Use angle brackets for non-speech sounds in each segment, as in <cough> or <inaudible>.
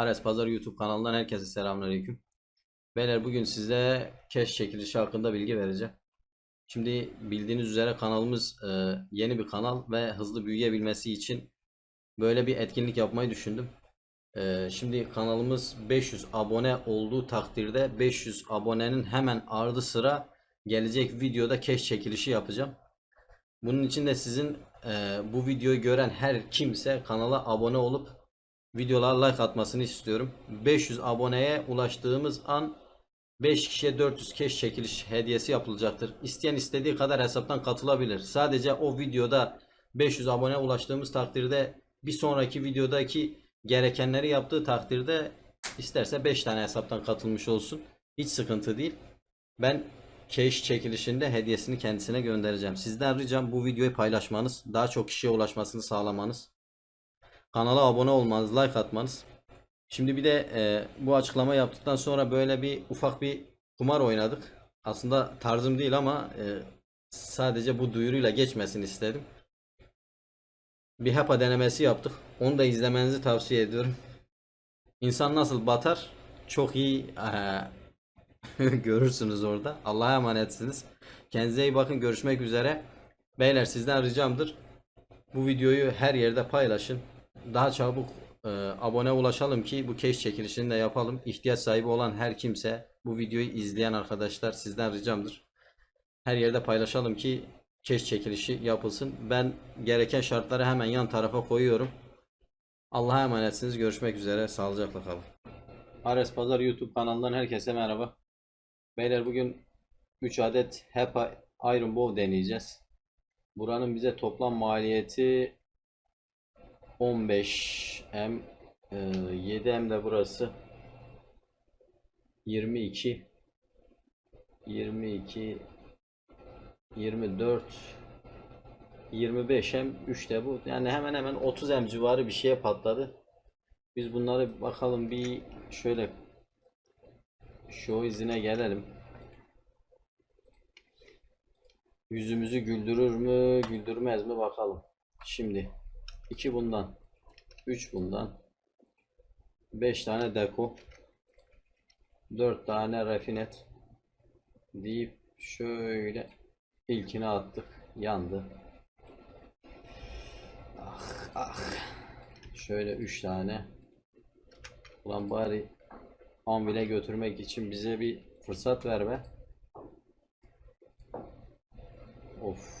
Ares Pazar YouTube kanalından herkese selamünaleyküm. Beyler bugün size cash çekilişi hakkında bilgi vereceğim. Şimdi bildiğiniz üzere kanalımız e, yeni bir kanal ve hızlı büyüyebilmesi için böyle bir etkinlik yapmayı düşündüm. E, şimdi kanalımız 500 abone olduğu takdirde 500 abonenin hemen ardı sıra gelecek videoda cash çekilişi yapacağım. Bunun için de sizin e, bu videoyu gören her kimse kanala abone olup videolara like atmasını istiyorum. 500 aboneye ulaştığımız an 5 kişiye 400 cash çekiliş hediyesi yapılacaktır. İsteyen istediği kadar hesaptan katılabilir. Sadece o videoda 500 abone ulaştığımız takdirde bir sonraki videodaki gerekenleri yaptığı takdirde isterse 5 tane hesaptan katılmış olsun. Hiç sıkıntı değil. Ben cash çekilişinde hediyesini kendisine göndereceğim. Sizden ricam bu videoyu paylaşmanız, daha çok kişiye ulaşmasını sağlamanız. Kanala abone olmanız, like atmanız. Şimdi bir de e, bu açıklama yaptıktan sonra böyle bir ufak bir kumar oynadık. Aslında tarzım değil ama e, sadece bu duyuruyla geçmesini istedim. Bir HEPA denemesi yaptık. Onu da izlemenizi tavsiye ediyorum. İnsan nasıl batar çok iyi e, <laughs> görürsünüz orada. Allah'a emanetsiniz. Kendinize iyi bakın. Görüşmek üzere. Beyler sizden ricamdır. Bu videoyu her yerde paylaşın. Daha çabuk e, abone ulaşalım ki bu cash çekilişini de yapalım. İhtiyaç sahibi olan her kimse bu videoyu izleyen arkadaşlar sizden ricamdır. Her yerde paylaşalım ki cash çekilişi yapılsın. Ben gereken şartları hemen yan tarafa koyuyorum. Allah'a emanetsiniz. Görüşmek üzere. Sağlıcakla kalın. Ares Pazar YouTube kanalından herkese merhaba. Beyler bugün 3 adet HEPA Iron Bow deneyeceğiz. Buranın bize toplam maliyeti 15M e, 7M de burası 22 22 24 25M 3 de bu. Yani hemen hemen 30M civarı bir şeye patladı. Biz bunları bakalım bir şöyle şu izine gelelim. Yüzümüzü güldürür mü, güldürmez mi bakalım. Şimdi 2 bundan, 3 bundan, 5 tane deko, 4 tane rafinet deyip şöyle ilkini attık. Yandı. Ah ah. Şöyle 3 tane. Ulan bari Anvil'e götürmek için bize bir fırsat ver be. Of.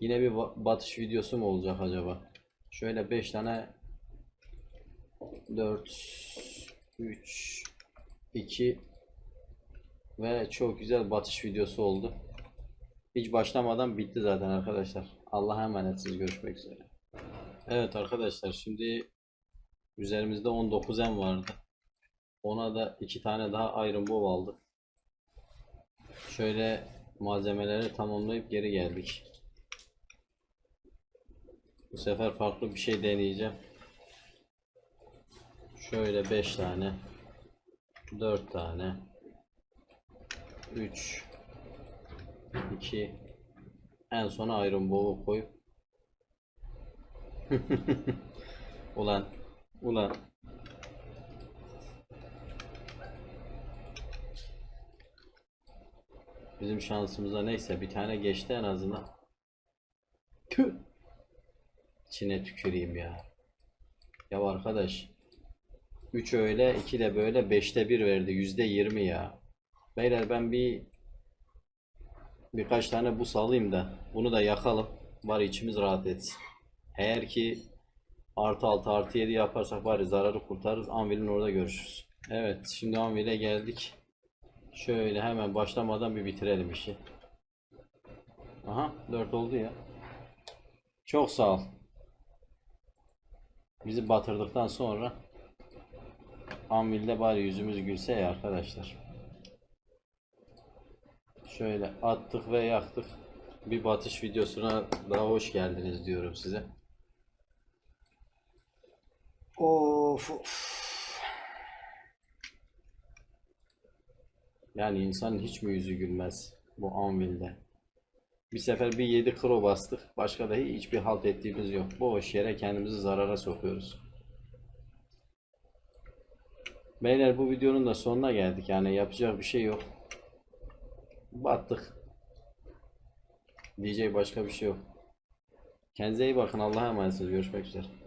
Yine bir ba- batış videosu mu olacak acaba? Şöyle 5 tane 4 3 2 ve çok güzel batış videosu oldu. Hiç başlamadan bitti zaten arkadaşlar. Allah'a emanetsiniz. Görüşmek üzere. Evet arkadaşlar şimdi üzerimizde 19M vardı. Ona da iki tane daha Iron Bow aldık. Şöyle malzemeleri tamamlayıp geri geldik. Bu sefer farklı bir şey deneyeceğim. Şöyle 5 tane 4 tane 3 2 en sona Iron Bow'u koyup <laughs> ulan ulan bizim şansımıza neyse bir tane geçti en azından Tüh. İçine tüküreyim ya. Ya arkadaş 3 öyle 2 de böyle 5'te 1 verdi %20 ya. Beyler ben bir birkaç tane bus alayım da bunu da yakalım. Bari içimiz rahat etsin. Eğer ki artı 6 artı 7 yaparsak bari zararı kurtarırız. Anvil'in orada görüşürüz. Evet şimdi Anvil'e geldik. Şöyle hemen başlamadan bir bitirelim işi. Aha 4 oldu ya. Çok sağ ol bizi batırdıktan sonra Anvil'de bari yüzümüz gülse ya arkadaşlar. Şöyle attık ve yaktık. Bir batış videosuna daha hoş geldiniz diyorum size. Of of. Yani insanın hiç mi yüzü gülmez bu Anvil'de? Bir sefer bir 7 kro bastık. Başka da hiçbir halt ettiğimiz yok. Boş yere kendimizi zarara sokuyoruz. Beyler bu videonun da sonuna geldik. Yani yapacak bir şey yok. Battık. Diyecek başka bir şey yok. Kendinize iyi bakın. Allah'a emanetsiniz. Görüşmek üzere.